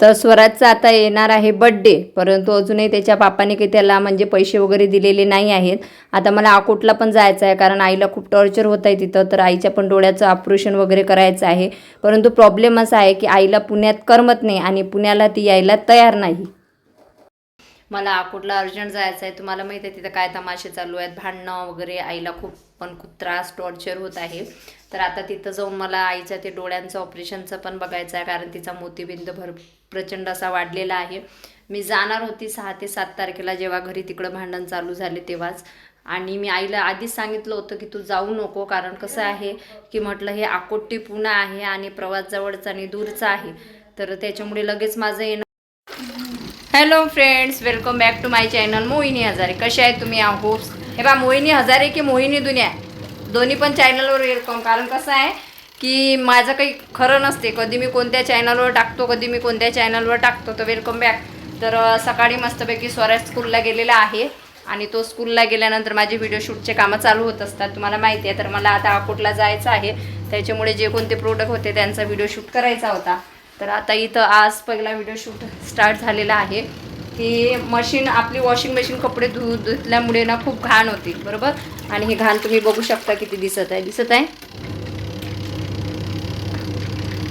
तर स्वराजचा आता येणार आहे बड्डे परंतु अजूनही त्याच्या बापाने काही त्याला म्हणजे पैसे वगैरे दिलेले नाही आहेत. आता मला अकोटला पण जायचं आहे कारण आईला खूप टॉर्चर होत आहे तिथं. तर आईच्या पण डोळ्याचं ऑपरेशन वगैरे करायचं आहे. परंतु प्रॉब्लेम असा आहे की आईला पुण्यात करमत नाही आणि पुण्याला ती यायला तयार नाही. मला अकोटला अर्जंट जायचं आहे. तुम्हाला माहिती आहे तिथं काय तमाशे चालू आहेत. भांडणं वगैरे आईला खूप पण खूप त्रास टॉर्चर होत आहे. तर आता तिथं जाऊन मला आईच्या ते डोळ्यांचं ऑपरेशनचं पण बघायचं आहे कारण तिचा मोतीबिंद भर प्रचंड असा वाढलेला आहे. मी जाणार होती सहा ते सात तारखेला जेव्हा घरी तिकडं भांडण चालू झाले तेव्हाच. आणि मी आईला आधीच सांगितलं होतं की तू जाऊ नको कारण कसं आहे की म्हटलं हे आकोटी पुणा आहे आणि प्रवास जवळचा आणि दूरचा आहे. तर त्याच्यामुळे लगेच माझं येणं hello friends welcome back to my channel Mohini Hazare. कसे आहे तुम्ही? होप्स हे बा मोहिनी हजारे की मोहिनी दुनिया दोन्ही पण चॅनलवर वेलकम कारण कसं आहे की माझं काही खरं नसते. कधी मी कोणत्या चॅनलवर टाकतो कधी मी कोणत्या चॅनलवर टाकतो तर वेलकम बॅक तर सकाळी मस्तपैकी स्वराज स्कूलला गेलेला आहे आणि तो स्कूलला गेल्यानंतर माझे व्हिडिओ शूटचे कामं चालू होत असतात. तुम्हाला माहिती आहे तर मला आता अकोटला जायचं आहे. त्याच्यामुळे जे कोणते प्रोडक्ट होते त्यांचा व्हिडिओ शूट करायचा होता. तर आता इथं आज पहिला व्हिडिओ शूट स्टार्ट झालेला आहे. की मशीन आपली वॉशिंग मशीन कपडे धु धुतल्यामुळे ना खूप घाण होती बरोबर? आणि हे घाण तुम्ही बघू शकता किती दिसत आहे. दिसत आहे?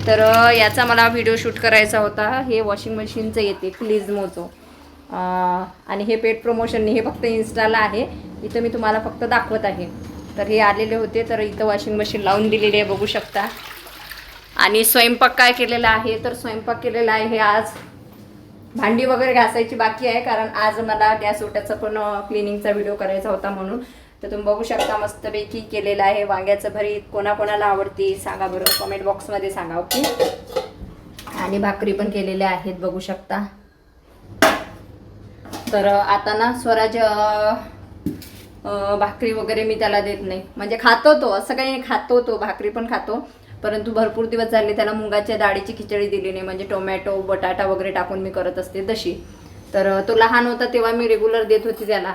तर याचा मला व्हिडिओ शूट करायचा होता. हे वॉशिंग मशीनचं येते प्लीज मोजो आणि हे पेट प्रमोशन हे फक्त इन्स्टाला आहे. इथं मी तुम्हाला फक्त दाखवत आहे. तर हे आलेले होते तर इथं वॉशिंग मशीन लावून दिलेली आहे बघू शकता. आणि स्वयंपाक काय केलेला आहे? तर स्वयंपाक केलेला आहे हे आज भांडी वगैरे घासायची बाकी आहे कारण आज मला गॅस ओट्याचा पण क्लिनिंगचा व्हिडिओ करायचा होता म्हणून. तर तुम्ही बघू शकता मस्तपैकी केलेलं आहे. वांग्याचं भरीत कोणाकोणाला आवडते सांगा बरं. कमेंट बॉक्समध्ये सांगा ओके आणि भाकरी पण केलेल्या आहेत बघू शकता. तर आता ना स्वराज भाकरी वगैरे मी त्याला देत नाही. म्हणजे खातो तो असं काही नाही खातो तो भाकरी पण खातो. परंतु भरपूर दिवस झाले त्याला मुगाच्या डाळीची खिचडी दिली नाही. म्हणजे टोमॅटो बटाटा वगैरे टाकून मी करत असते तशी. तर तो लहान होता तेव्हा मी रेग्युलर देत होती त्याला.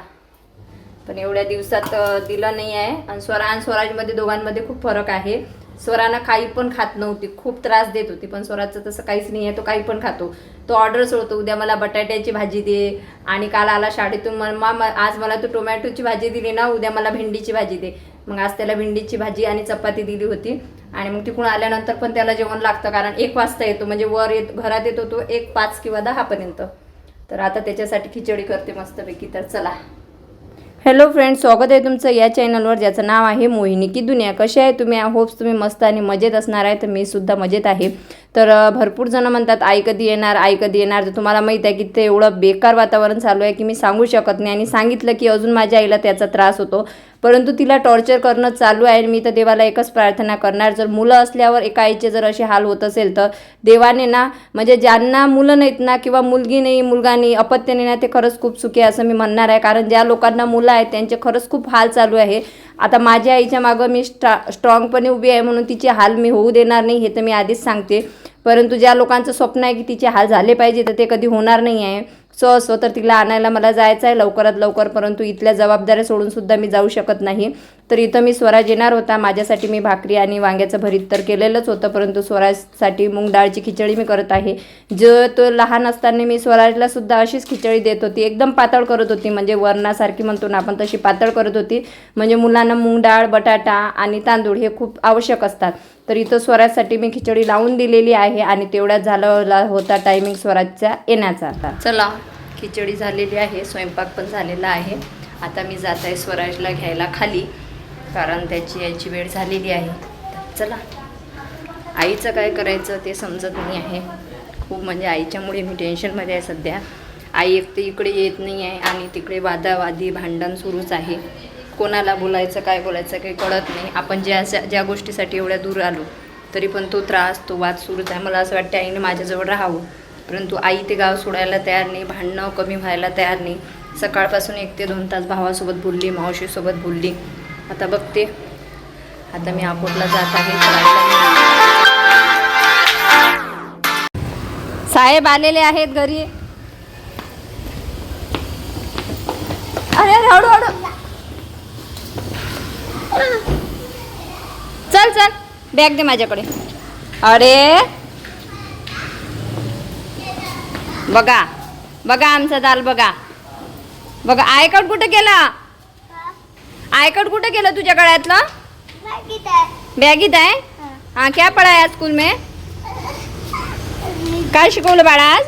पण एवढ्या दिवसात दिलं नाही आहे. आणि स्वरा आणि स्वराजमध्ये दोघांमध्ये खूप फरक आहे. स्वरानं काही पण खात नव्हती. खूप त्रास देत होती पण स्वराजचं तसं काहीच नाही आहे. तो काही पण खातो. तो ऑर्डर सोडतो. उद्या मला बटाट्याची भाजी दे. आणि काल आला शाळेतून. मग मा मा- आज मला तू टोमॅटोची भाजी दिली ना उद्या मला भेंडीची भाजी दे. मग आज त्याला भेंडीची भाजी आणि चपाती दिली होती. आणि मग तिकडून आल्यानंतर पण त्याला जेवण लागतं कारण एक वाजता येतो. म्हणजे वर येत घरात येतो तो एक पाच किंवा दहापर्यंत. तर आता त्याच्यासाठी खिचडी करते मस्तपैकी. तर चला. हॅलो फ्रेंड स्वागत आहे तुमचं या चॅनलवर ज्याचं नाव आहे मोहिनी की दुनिया. कशी आहे तुम्ही? आय होप्स तुम्ही मस्त आणि मजेत असणार आहे. तर मी सुद्धा मजेत आहे. तर भरपूर जण म्हणतात आई कधी येणार? आई कधी येणार? तर तुम्हाला माहीत आहे की ते एवढं बेकार वातावरण चालू आहे की मी सांगू शकत नाही. आणि सांगितलं की अजून माझ्या आईला त्याचा त्रास होतो. परंतु तिला टॉर्चर करणं चालू आहे मी तर देवाला एकच प्रार्थना करणार. जर मुलं असल्यावर एका आईचे जर असे हाल होत असेल तर देवाने ना म्हणजे ज्यांना मुलं नाहीत ना किंवा मुलगी नाही मुलगा नाही अपत्य नाही ना ते खरंच खूप सुखी आहे असं मी म्हणणार आहे. कारण ज्या लोकांना मुलं आहेत त्यांचे खरंच खूप हाल चालू आहे. आता माझ्या आईच्या मागं मी स्ट्रा स्ट्रॉंगपणे उभी आहे म्हणून तिचे हाल मी होऊ देणार नाही हे तर मी आधीच सांगते. परंतु ज्या लोकांचं स्वप्न आहे की तिचे हाल झाले पाहिजे तर ते कधी होणार नाही आहे. सो असो तर तिला आणायला मला जायचं आहे लवकरात लवकर परंतु इथल्या जबाबदाऱ्या सोडून सुद्धा मी जाऊ शकत नाही. तर इथं मी स्वराज येणार होता. माझ्यासाठी मी भाकरी आणि वांग्याचं भरीत तर केलेलंच होतं परंतु स्वराजसाठी मूग डाळची खिचडी मी करत आहे. जो तो लहान असताना मी स्वराजला सुद्धा अशीच खिचडी देत होती. एकदम पातळ करत होती म्हणजे वरणासारखी म्हणतो ना आपण तशी पातळ करत होती. म्हणजे मुलांना मूग डाळ बटाटा आणि तांदूळ हे खूप आवश्यक असतात. तर इथं स्वराजसाठी मी खिचडी लावून दिलेली आहे आणि तेवढ्याच झालं होता टायमिंग स्वराजच्या येण्याचा आता. चला खिचडी झालेली आहे स्वयंपाक पण झालेला आहे. आता मी जात आहे स्वराजला घ्यायला खाली कारण त्याची यायची वेळ झालेली आहे. चला. आईचं काय करायचं ते समजत नाही आहे. खूप म्हणजे आईच्यामुळे मी टेन्शनमध्ये आहे सध्या. आई एक तर इकडे येत नाही आहे आणि तिकडे वादावादी भांडण सुरूच आहे. कोणाला बोलायचं काय बोलायचं काही कळत नाही. आपण ज्या ज्या गोष्टीसाठी एवढ्या दूर आलो तरी पण तो त्रास तो वाद सुरूच आहे. मला असं वाटतं आईने माझ्याजवळ राहावं. परंतु आई ते गाव सोडायला तयार नाही भांडणं कमी व्हायला तयार नाही. सकाळपासून एक ते दोन तास भावासोबत बोलली मावशीसोबत बोलली. आता बघते. आता मी अकोटला जात आहे. साहेब आलेले आहेत घरी. अरे अरे हळू हळू. चल चल. बॅग दे माझ्याकडे. अरे बघा. बघा आमचा दाल बघा. बघा आय कार्ड कुठं केलं? आय कार्ड कुठं केलं तुझ्या गळ्यातलं? बॅगीत आहे. हाँ. क्या है आज स्कूल में? काय शिकवलं बाळा आज?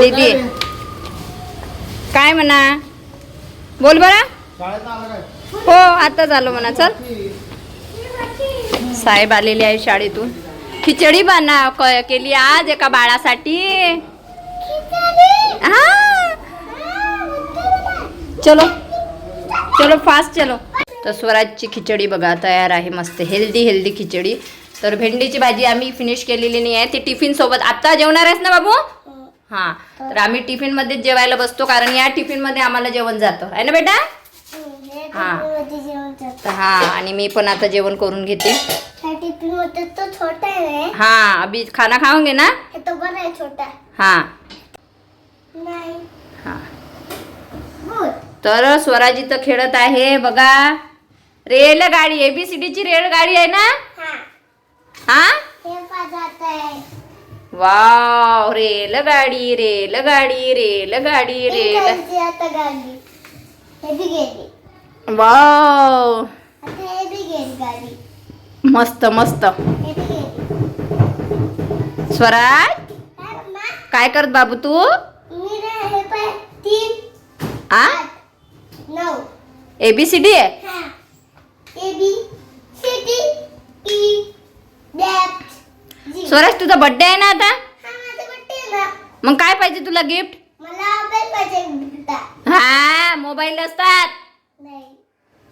दीदी. काय म्हणा? बोल बरा. हो आता झालं म्हणा चल. साहेब आलेले आहे शाळेतून. खिचडी बना क- केली आज एका बाळासाठी. हा. चलो. चलो फास्ट चलो. तर स्वराजची खिचडी बघा तयार आहे मस्त. हेल्दी हेल्दी खिचडी. तर भेंडीची भाजी आम्ही फिनिश केलेली नाही आहे. ती टिफिन सोबत आता जेवणार आहेस ना बाबू? हा. तर आम्ही टिफिनमध्ये जेवायला बसतो कारण या टिफिनमध्ये आम्हाला जेवण जातं. आहे ना बेटा? तर हा आणि मी पण आता जेवण करून घेते. तो छोटा है हा अभी खाना खाओगे ना? हे तो बड़ा है छोटा. हा. नाही. हा. तर स्वराज इथं खेळत आहे बघा. रेल गाडी एबीसीडीची रेल गाडी आहे ना? हा. हा? हे वाव रेल गाडी रेल गाडी रेल गाडी रेल आता गाडी. हे बी गेली. वाव. आता हे बी गेली गाडी. मस्त मस्त. स्वराज काय करत बाबू तू? आ? आहे A B C D G Swaraj तुझा बर्थडे आहे ना आता? बड्डे आहे मग काय पाहिजे तुला गिफ्ट हा मोबाईल असतात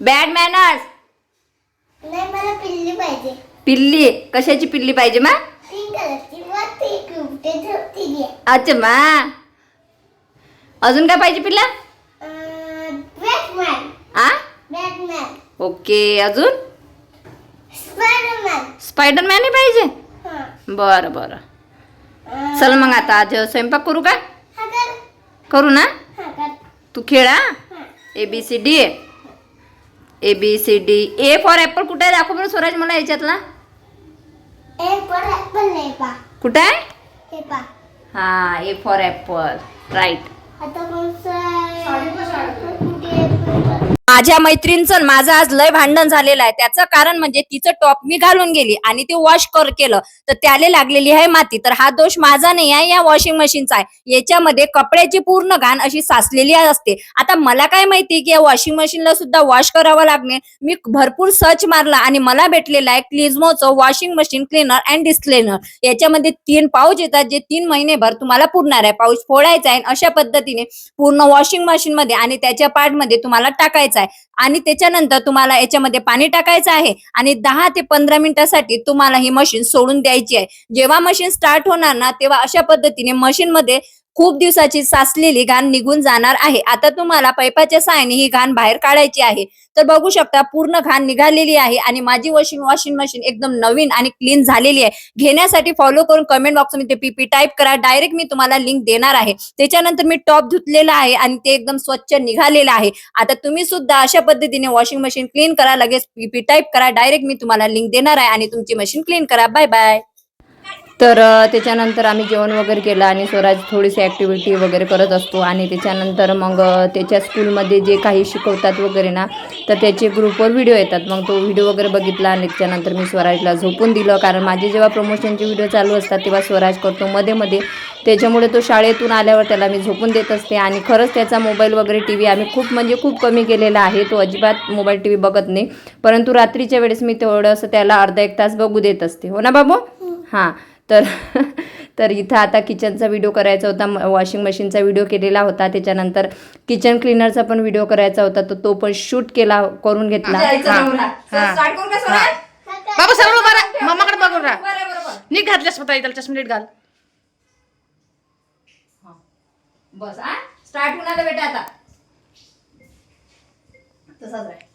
बॅड मॅनर्स नाही मला पिल्ली पाहिजे. पिल्ली? कशाची पिल्ली पाहिजे मा? पिंक कलरची. झोपती अच्छा मा. अजून काय पाहिजे पिल्ला? बॅटमॅन आ? बॅटमॅन ओके अजून? स्पायडरमॅन स्पायडरमॅन पाहिजे? हा. बरं बरं. अं, चल मग आता आज स्वयंपाक करू का? हा कर. करू ना? हा कर. तू खेळा A B C D A B C D A for apple कुठं आहे? दाखव बरं स्वराज मला याच्यातला. ऍपल कुठं आहे? हे पा. हा ए फॉर ॲपल राईट माझ्या मैत्रिणीचं माझं आज लय भांडण झालेलं आहे. त्याचं कारण म्हणजे तिचं टॉप मी घालून गेली आणि ते वॉश कर केलं. तर त्याला लागलेली आहे माती. तर हा दोष माझा नाही आहे या वॉशिंग मशीनचा आहे. याच्यामध्ये कपड्याची पूर्ण घाण अशी साचलेली असते. आता मला काय माहिती की या वॉशिंग मशीनला सुद्धा वॉश करावं लागणे? मी भरपूर सर्च मारला आणि मला भेटलेलं आहे क्लिझमोचं washing machine cleaner and descaler याच्यामध्ये तीन पाऊच येतात जे तीन महिनेभर तुम्हाला पुरणार आहे. पाऊच फोडायचा आहे अशा पद्धतीने पूर्ण वॉशिंग मशीन मध्ये आणि त्याच्या पार्टमध्ये तुम्हाला टाकायचं आहे. आणि त्याच्यानंतर तुम्हाला याच्यामध्ये पाणी टाकायचं आहे आणि दहा ते पंधरा मिनिटासाठी तुम्हाला ही मशीन सोडून द्यायची आहे. जेव्हा मशीन स्टार्ट होणार ना तेव्हा अशा पद्धतीने मशीनमध्ये खूप दिवसाची साचलेली घाण निघून जाणार आहे. आता तुम्हाला पैपाच्या सहाय्याने ही घाण बाहेर काढायची आहे. तर बघू शकता पूर्ण घाण निघालेली आहे आणि माझी वॉशिंग वॉशिंग मशीन एकदम नवीन आणि क्लीन झालेली आहे. घेण्यासाठी फॉलो करून कमेंट बॉक्समध्ये पीपी टाईप करा. डायरेक्ट मी तुम्हाला लिंक देणार आहे. त्याच्यानंतर मी टॉप धुतलेला आहे आणि ते एकदम स्वच्छ निघालेलं आहे. आता तुम्ही सुद्धा अशा पद्धतीने वॉशिंग मशीन क्लीन करा. लगेच पीपी टाईप करा. डायरेक्ट मी तुम्हाला लिंक देणार आहे आणि तुमची मशीन क्लीन करा. बाय बाय तर त्याच्यानंतर आम्ही जेवण वगैरे केलं आणि स्वराज थोडीशी ॲक्टिव्हिटी वगैरे करत असतो. आणि त्याच्यानंतर मग त्याच्या स्कूलमध्ये जे काही शिकवतात वगैरे ना तर त्याचे ग्रुपवर व्हिडिओ येतात. मग तो व्हिडिओ वगैरे बघितला आणि त्याच्यानंतर मी स्वराजला झोपून दिलं. कारण माझे जेव्हा प्रमोशनचे व्हिडिओ चालू असतात तेव्हा स्वराज करतो मध्ये मध्ये. त्याच्यामुळे तो शाळेतून आल्यावर त्याला मी झोपून देत असते. आणि खरंच त्याचा मोबाईल वगैरे टी व्ही आम्ही खूप म्हणजे खूप कमी केलेला आहे. तो अजिबात मोबाईल टी व्ही बघत नाही. परंतु रात्रीच्या वेळेस मी थोडंसं त्याला अर्धा एक तास बघू देत असते. हो ना बाबू? हां. तर तर इथं आता किचनचा व्हिडिओ करायचा होता. वॉशिंग मशीनचा व्हिडिओ केलेला होता. त्याच्यानंतर किचन क्लिनरचा पण व्हिडिओ करायचा होता. तर तो पण शूट केला करून घेतला. बाबा सरळ उभा राहा. मम्माकडे बघून राहा. नीट घातल्यास पता त्याला चष्मा नीट घाल. बस हा. स्टार्ट होणार आहे बेटा आता. तसाच आहे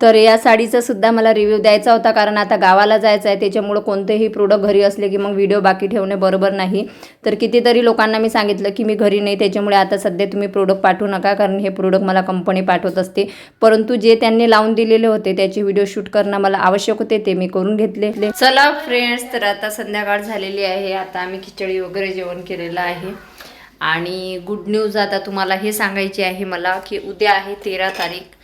तर या साडीचा सुद्धा मला रिव्ह्यू द्यायचा होता कारण आता गावाला जायचं आहे त्याच्यामुळं कोणतेही प्रोडक्ट घरी असले की मग व्हिडिओ बाकी ठेवणे बरोबर नाही. तर कितीतरी लोकांना मी सांगितलं की मी घरी नाही त्याच्यामुळे आता सध्या तुम्ही प्रोडक्ट पाठवू नका कारण हे प्रोडक्ट मला कंपनी पाठवत असते. परंतु जे त्यांनी लावून दिलेले होते त्याचे व्हिडिओ शूट करणं मला आवश्यक होते ते मी करून घेतले. चला फ्रेंड्स तर आता संध्याकाळ झालेली आहे आता आम्ही खिचडी वगैरे जेवण केलेलं आहे. आणि गुड न्यूज आता तुम्हाला हे सांगायची आहे मला की उद्या आहे तेरा तारीख.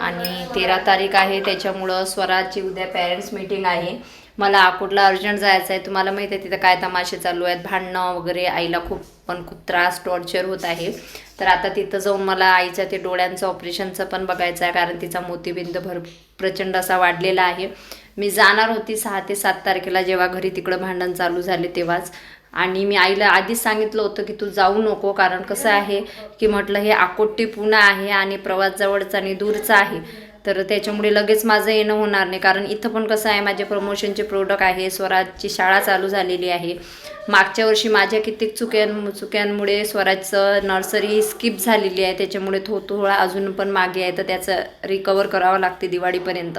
आणि तेरा तारीख आहे त्याच्यामुळं स्वराजची उद्या पॅरेंट्स मीटिंग आहे. मला अकोटला अर्जंट जायचं आहे तुम्हाला माहिती आहे तिथं काय तमाशे चालू आहेत भांडणं वगैरे आईला खूप पण खूप त्रास टॉर्चर होत आहे. तर आता तिथं जाऊन मला आईच्या ते डोळ्यांचं ऑपरेशनचं पण बघायचं आहे कारण तिचा मोतीबिंद भर प्रचंड असा वाढलेला आहे. मी जाणार होती सहा ते सात तारखेला जेव्हा घरी तिकडं भांडण चालू झाले तेव्हाच. आणि मी आईला आधीच सांगितलं होतं की तू जाऊ नको कारण कसं आहे की म्हटलं हे आकोटी पुणे आहे आणि प्रवास जवळचा आणि दूरचा आहे. तर त्याच्यामुळे लगेच माझं येणं होणार नाही. कारण इथं पण कसं आहे माझे प्रमोशनचे प्रोडक्ट आहे स्वराजची शाळा चालू झालेली आहे. मागच्या वर्षी माझ्या कित्येक चुक्यां चुक्यांमुळे स्वराजचं नर्सरी स्किप झालेली आहे. त्याच्यामुळे थो थोडा अजून पण मागे आहे. तर त्याचं रिकवर करावं लागते दिवाळीपर्यंत.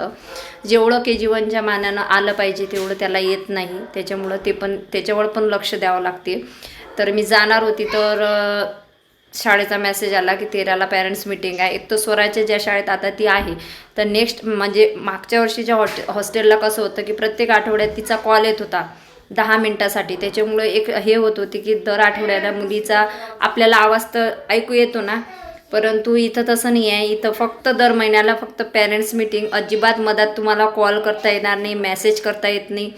जेवढं के जी वनच्या मानानं आलं पाहिजे तेवढं त्याला येत नाही. त्याच्यामुळं ते पण त्याच्यावर पण लक्ष द्यावं लागते. तर मी जाणार होती तर शाळेचा मेसेज आला की तेराला पॅरेंट्स मिटिंग आहे. एक तर स्वराच्या ज्या शाळेत आता ती आहे. तर नेक्स्ट म्हणजे मागच्या वर्षीच्या हॉटे हॉस्टेलला कसं होतं की प्रत्येक आठवड्यात तिचा कॉल येत होता. दहा मिनटासाठी. त्याच्यामुळे एक हे होत होती की दर आठवड्याला मुलीचा आपल्याला आवाज तर ऐकू येतो ना. परंतु इथं तसं नाही आहे. इथं फक्त दर महिन्याला फक्त पॅरेंट्स मिटिंग अजिबात मधात तुम्हाला कॉल करता येणार नाही मेसेज करता येत नाही.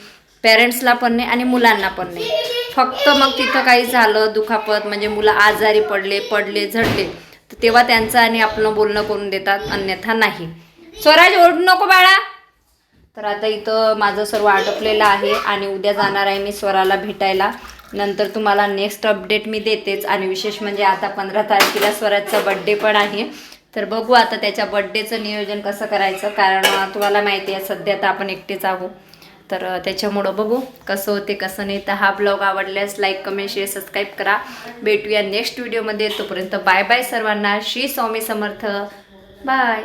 पॅरेंट्सला पण नाही आणि मुलांना पण नाही. फक्त मग तिथं काही झालं दुखापत म्हणजे मुलं आजारी पडले पडले झडले तर तेव्हा त्यांचं आणि आपलं बोलणं करून देतात अन्यथा नाही. स्वराज ओढू नको बाळा. तर आता इथं माझं सर्व आटोपलेलं आहे आणि उद्या जाणार आहे मी स्वराला भेटायला. नंतर तुम्हाला नेक्स्ट अपडेट मी देतेच आणि विशेष म्हणजे आता पंधरा तारखेला स्वराजचा बड्डे पण आहे. तर बघू आता त्याच्या बड्डेचं नियोजन कसं करायचं कारण तुम्हाला माहिती आहे सध्या तर आपण एकटेच आहोत. तर त्याच्यामुळं बघू कसं होते कसं नाही. तर हा ब्लॉग आवडल्यास लाईक कमेंट शेअर सबस्क्राईब करा. भेटूया नेक्स्ट व्हिडिओमध्ये. तोपर्यंत बाय बाय सर्वांना. श्री स्वामी समर्थ. बाय.